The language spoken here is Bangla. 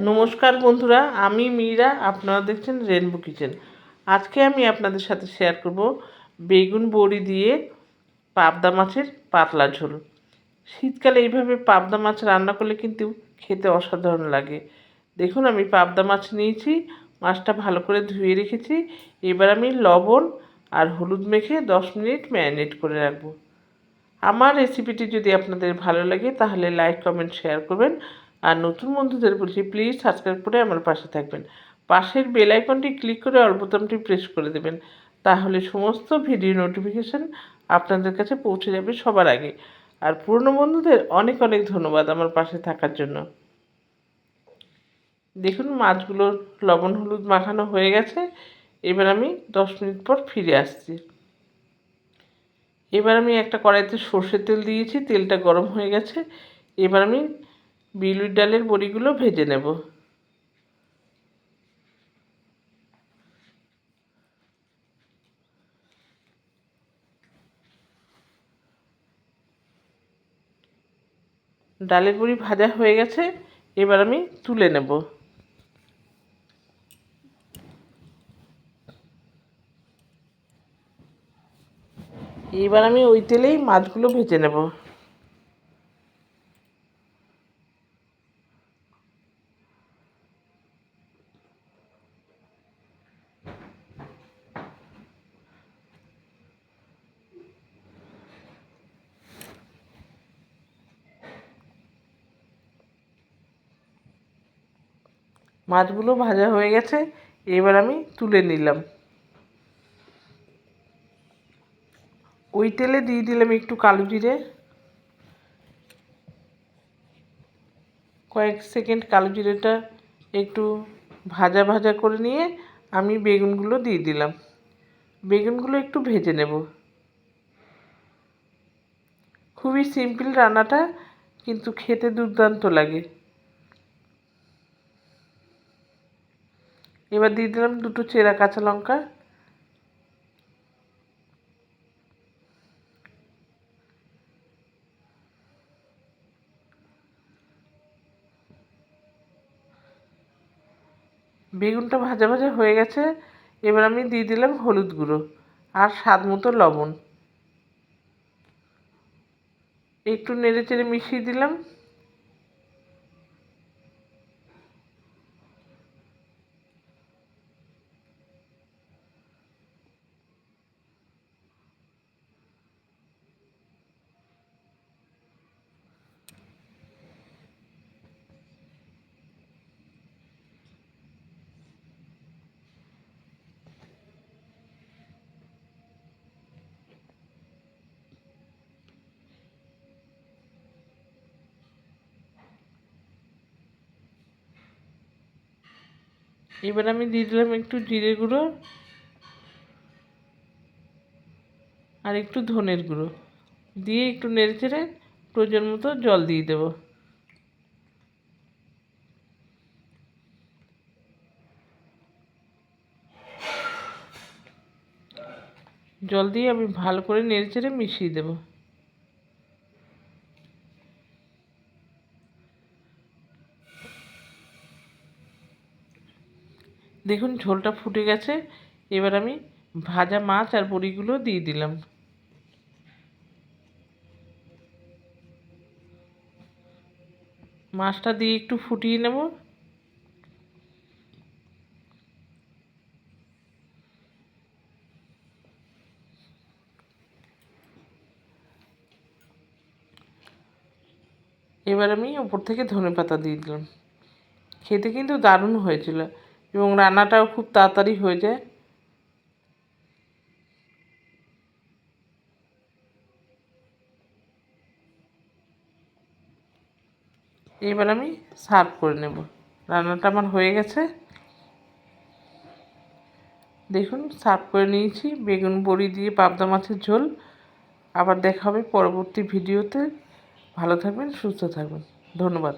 নমস্কার বন্ধুরা, আমি মীরা, আপনারা দেখছেন রেনবো কিচেন আজকে আমি আপনাদের সাথে শেয়ার করব বেগুন বড়ি দিয়ে পাবদা মাছের পাতলা ঝোল। শীতকালে এইভাবে পাবদা মাছ রান্না করলে কিন্তু খেতে অসাধারণ লাগে। দেখুন, আমি পাবদা মাছ নিয়েছি, মাছটা ভালো করে ধুয়ে রেখেছি। এবার আমি লবণ আর হলুদ মেখে দশ মিনিট ম্যারিনেট করে রাখব। আমার রেসিপিটি যদি আপনাদের ভালো লাগে, তাহলে লাইক কমেন্ট শেয়ার করবেন। আর নতুন বন্ধুদের বলছি প্লিজ সাবস্ক্রাইব করে আমার পাশে থাকবেন। পাশের বেল আইকনটি ক্লিক করে অল বোতামটি প্রেস করে দেবেন। তাহলে সমস্ত ভিডিও নোটিফিকেশান আপনাদের কাছে পৌঁছে যাবে সবার আগে। আর পুরনো বন্ধুদের অনেক অনেক ধন্যবাদ আমার পাশে থাকার জন্য। দেখুন, মাছগুলো লবণ হলুদ মাখানো হয়ে গেছে। এবার আমি দশ মিনিট পর ফিরে আসছি। এবার আমি একটা কড়াইতে সর্ষের তেল দিয়েছি। তেলটা গরম হয়ে গেছে। এবার আমি বিউলির ডালের বড়িগুলো ভেজে নেব। ডালের বড়ি ভাজা হয়ে গেছে, এবার আমি তুলে নেব। এবার আমি ওই তেলেই মাছগুলো ভেজে নেব। মাছগুলো ভাজা হয়ে গেছে, এবার আমি তুলে নিলাম। ওই তেলে দিয়ে দিলাম একটু কালো জিরে। কয়েক সেকেন্ড কালো জিরেটা একটু ভাজা ভাজা করে নিয়ে আমি বেগুনগুলো দিয়ে দিলাম। বেগুনগুলো একটু ভেজে নেব। খুবই সিম্পল রান্নাটা, কিন্তু খেতে দুর্দান্ত লাগে। এবার দিয়ে দিলাম দুটো চেরা কাঁচা লঙ্কা। বেগুনটা ভাজা ভাজা হয়ে গেছে, এবার আমি দিয়ে দিলাম হলুদ গুঁড়ো আর স্বাদ মতো লবণ। একটু নেড়ে চেড়ে মিশিয়ে দিলাম। এবার আমি দিয়ে দিলাম একটু জিরে গুঁড়ো আর একটু ধনের গুঁড়ো। দিয়ে একটু নেড়ে চেড়ে প্রয়োজন মতো জল দিয়ে দেব। জল দিয়ে আমি ভালো করে নেড়ে চেড়ে মিশিয়ে দেবো। দেখুন, ঝোলটা ফুটে গেছে। এবার আমি ভাজা মাছ আর বড়িগুলো দিয়ে দিলাম। মাছটা দিয়ে একটু ফুটিয়ে নেব। এবার আমি ওপর থেকে ধনে পাতা দিয়ে দিলাম। খেতে কিন্তু দারুণ হয়েছিল। এবং রান্নাটাও খুব তাড়াতাড়ি হয়ে যায়। এবার আমি সার্ভ করে নেব। রান্নাটা আমার হয়ে গেছে। দেখুন, সার্ভ করে নিয়েছি। বেগুন বড়ি দিয়ে পাবদা মাছের ঝোল। আবার দেখা হবে পরবর্তী ভিডিওতে। ভালো থাকবেন, সুস্থ থাকবেন। ধন্যবাদ।